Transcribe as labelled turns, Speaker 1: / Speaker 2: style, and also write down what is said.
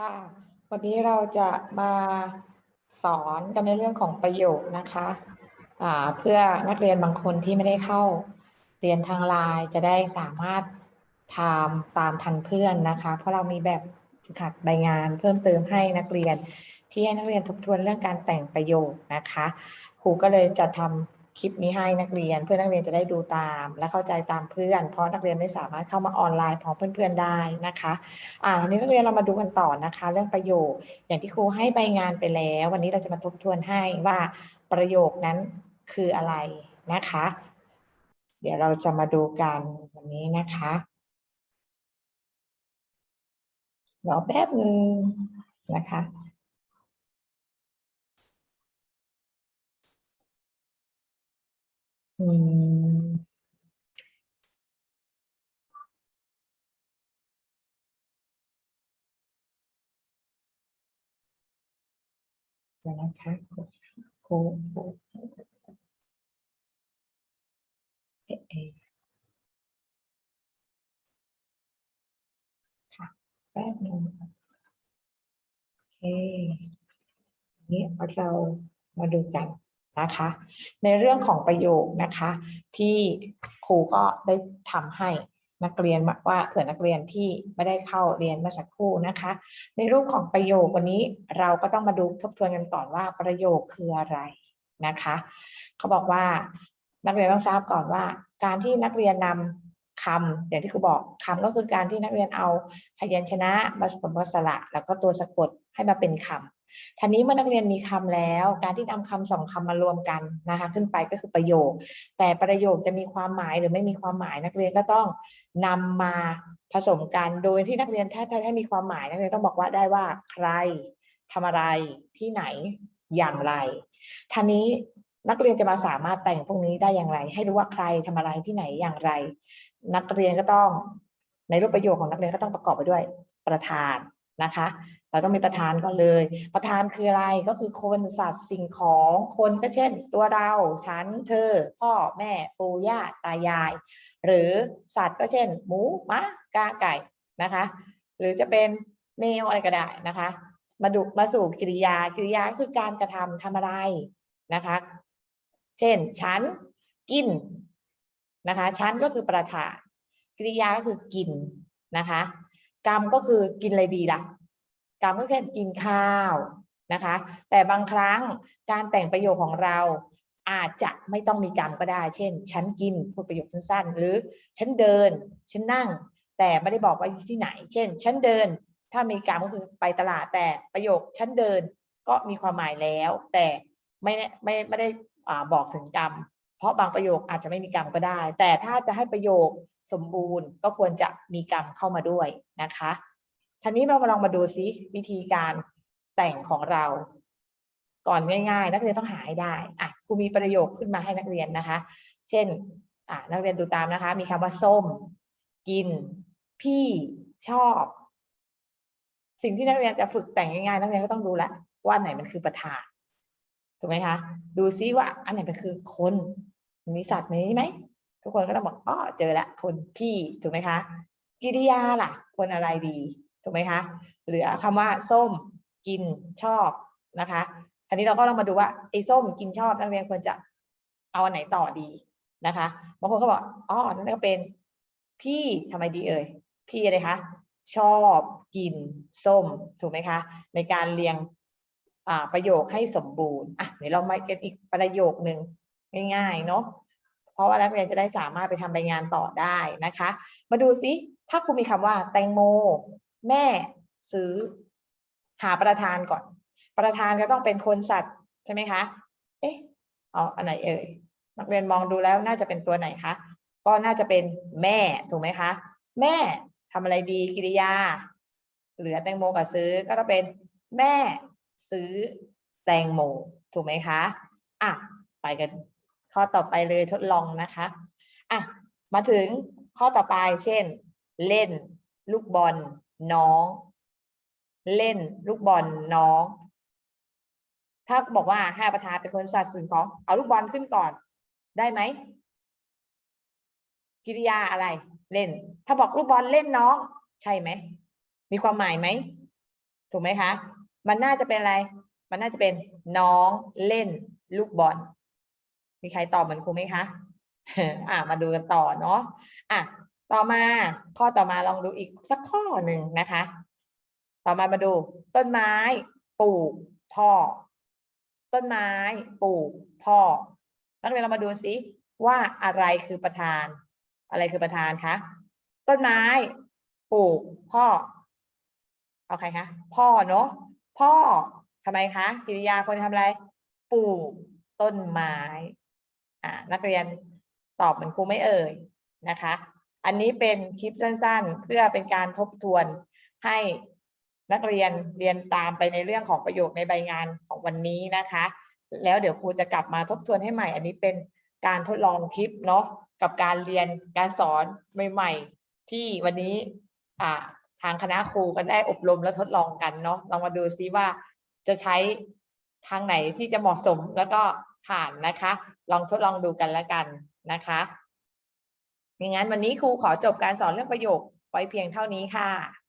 Speaker 1: ค่ะ วันนี้เราจะมาสอนกันในเรื่องของประโยคนะคะอ่าเพื่อนักเรียนบางคนที่ไม่ได้เข้าเรียนทางไลน์จะได้สามารถทำตามทันเพื่อนนะคะ เพราะเรามีแบบฝึกหัดใบงานเพิ่มเติมให้นักเรียน ที่ให้นักเรียนทบทวนเรื่องการแต่งประโยคนะคะ ครูก็เลยจะทำ คลิปนี้ให้นักเรียนเพื่อนักเรียนจะได้ดูตาม และเข้าใจตามเพื่อน เพราะนักเรียนไม่สามารถเข้ามาออนไลน์พร้อมเพื่อนๆได้นะคะอ่าวันนี้นักเรียนเรามาดูกันต่อนะคะ เรื่องประโยคอย่างที่ครูให้ใบงานไปแล้ว วันนี้เราจะมาทบทวนให้ว่าประโยคนั้นคืออะไรนะคะ เดี๋ยวเราจะมาดูกันวันนี้นะคะรอแป๊บหนึ่งนะคะ นะคะครูครูเอเอค่ะแป๊บนึงโอเคนี้เรามาดูกัน นะคะ ในเรื่องของประโยคนะคะ ที่ครูก็ได้ทำให้นักเรียนว่าเผื่อนักเรียนที่ไม่ได้เข้าเรียนเมื่อสักครู่นะคะ ในรูปของประโยควันนี้เราก็ต้องมาดูทบทวนกันก่อนว่าประโยคคืออะไรนะคะ เขาบอกว่านักเรียนต้องทราบก่อนว่า การที่นักเรียนนำคำอย่างที่ครูบอกคำก็คือการที่นักเรียนเอาพยัญชนะมาผสมผสระแล้วก็ตัวสะกดให้มาเป็นคำ ทีนี้เมื่อนักเรียนมีคำแล้ว การที่นำคำสองคำมารวมกันนะคะ ขึ้นไปก็คือประโยค แต่ประโยคจะมีความหมายหรือไม่มีความหมายนักเรียนก็ต้องนำมาผสมกันโดยที่นักเรียนถ้าถ้าถ้มีความหมายนักเรียนต้องบอกว่าได้ว่าใครทำอะไรที่ไหนอย่างไรท่านี้นักเรียนจะมาสามารถแต่งพวกนี้ได้อย่างไร ให้รู้ว่าใครทำอะไรที่ไหนอย่างไร นักเรียนก็ต้องในรูปประโยคของนักเรียนก็ต้องประกอบไปด้วยประธานนะคะ เราต้องมีประธานก่อนเลย ประธานคืออะไรก็คือคนสัตว์สิ่งของคนก็เช่น ตัวเราฉันเธอ พ่อแม่ปู่ย่าตายาย หรือสัตว์ก็เช่น หมูม้ากาไก่นะคะ หรือจะเป็นแมวอะไรก็ได้นะคะ มาดูมาสู่กิริยากิริยาก็คือการกระทำทำอะไรนะคะ เช่นฉันกินนะคะฉันก็คือประธานกริยาก็คือกินนะคะ กรรมก็คือกินอะไรดีล่ะ กรรมก็แค่กินข้าวนะคะ แต่บางครั้งการแต่งประโยคของเราอาจจะไม่ต้องมีกรรมก็ได้ เช่น ฉันกินพูดประโยคสั้นๆ หรือฉันเดิน ฉันนั่ง แต่ไม่ได้บอกว่าอยู่ที่ไหน เช่น ฉันเดิน ถ้ามีกรรมก็คือไปตลาดแต่ประโยค ฉันเดินก็มีความหมายแล้ว แต่ไม่ไม่ไม่ได้บอกถึงกรรม เพราะบางประโยคอาจจะไม่มีกรรมก็ได้ แต่ถ้าจะให้ประโยคสมบูรณ์ก็ควรจะมีกรรมเข้ามาด้วยนะคะ ทีนี้เรามาลองมาดูซิวิธีการแต่งของเรา ก่อนง่ายๆ นักเรียนต้องหาให้ได้อะครูมีประโยคขึ้นมาให้นักเรียนนะคะ เช่นอะนักเรียนดูตามนะคะ มีคำว่าส้ม กิน พี่ชอบ สิ่งที่นักเรียนจะฝึกแต่งง่ายๆ นักเรียนก็ต้องดูแลวว่าอันไหนมันคือประธานถูกไหมคะดูซิว่าอันไหนมันคือคนมีสัตว์นี้ไหมทุกคนก็ต้องบอกอ๋อเจอละคนพี่ถูกไหมคะ กิริยาล่ะคนอะไรดี ถูกไหมคะเหลือคำว่าส้มกินชอบนะคะทีนี้เราก็ลองมาดูว่าไอ้ส้มกินชอบนักเรียนควรจะเอาอันไหนต่อดีนะคะบางคนก็บอกอ๋อนั่นก็เป็นพี่ทำไมดีเอ่ยพี่อะไรคะชอบกินส้มถูกไหมคะในการเรียงประโยคให้สมบูรณ์อะเดี๋ยวเรามากันอีกประโยคหนึ่งง่ายๆเนาะเพราะว่านักเรียนจะได้สามารถไปทำรายงานต่อได้นะคะ มาดูซิถ้าครูมีคำว่าแตงโม แม่ซื้อหาประธานก่อน ประธานก็ต้องเป็นคนสัตว์ใช่ไหมคะ เอ๊ะเอาอันไหนเอ่ยนักเรียนมองดูแล้วน่าจะเป็นตัวไหนคะ ก็น่าจะเป็นแม่ถูกไหมคะ แม่ทำอะไรดีกิริยา เหลือแตงโมกับซื้อก็ต้องเป็นแม่ซื้อแตงโมถูกไหมคะอะไปกันข้อต่อไปเลยทดลองนะคะอะมาถึงข้อต่อไปเช่น เล่นลูกบอล น้อง เล่นลูกบอลน้อง ถ้าบอกว่าให้ประธานเป็นคนสัตว์ส่วนของ เอาลูกบอลขึ้นก่อน ได้ไหมกิริยาอะไร เล่น ถ้าบอกลูกบอลเล่นน้อง ใช่ไหม มีความหมายไหมถูกไหมคะ มันน่าจะเป็นอะไร มันน่าจะเป็นน้องเล่นลูกบอลมีใครตอบเหมือนครูไหมคะอะมาดูกันต่อเนาะอะ ต่อมาข้อต่อมาลองดูอีกสักข้อหนึ่งนะคะ ต่อมามาดู ต้นไม้ปลูกพ่อ ต้นไม้ปลูกพ่อนักเรียนเรามาดูซิว่าอะไรคือประธาน อะไรคือประธานคะต้นไม้ปลูกพ่อเอาใครคะพ่อเนาะพ่อทำไมคะกิริยาคนทำอะไร ปลูกต้นไม้อ่านักเรียนตอบเหมือนครูไม่เอ่ยนะคะ อันนี้เป็นคลิปสั้นๆ เพื่อเป็นการทบทวนให้นักเรียนเรียนตามไปในเรื่องของประโยคในใบงานของวันนี้นะคะ แล้วเดี๋ยวครูจะกลับมาทบทวนให้ใหม่ อันนี้เป็นการทดลองคลิปเนาะกับการเรียนการสอนใหม่ๆ ที่วันนี้ทางคณะครูก็ได้อบรมและทดลองกันเนาะลองมาดูซิว่าจะใช้ทางไหนที่จะเหมาะสมแล้วก็ผ่านนะคะ ลองทดลองดูกันแล้วกันนะคะ อย่างนั้นวันนี้ครูขอจบการสอนเรื่องประโยคไว้เพียงเท่านี้ค่ะ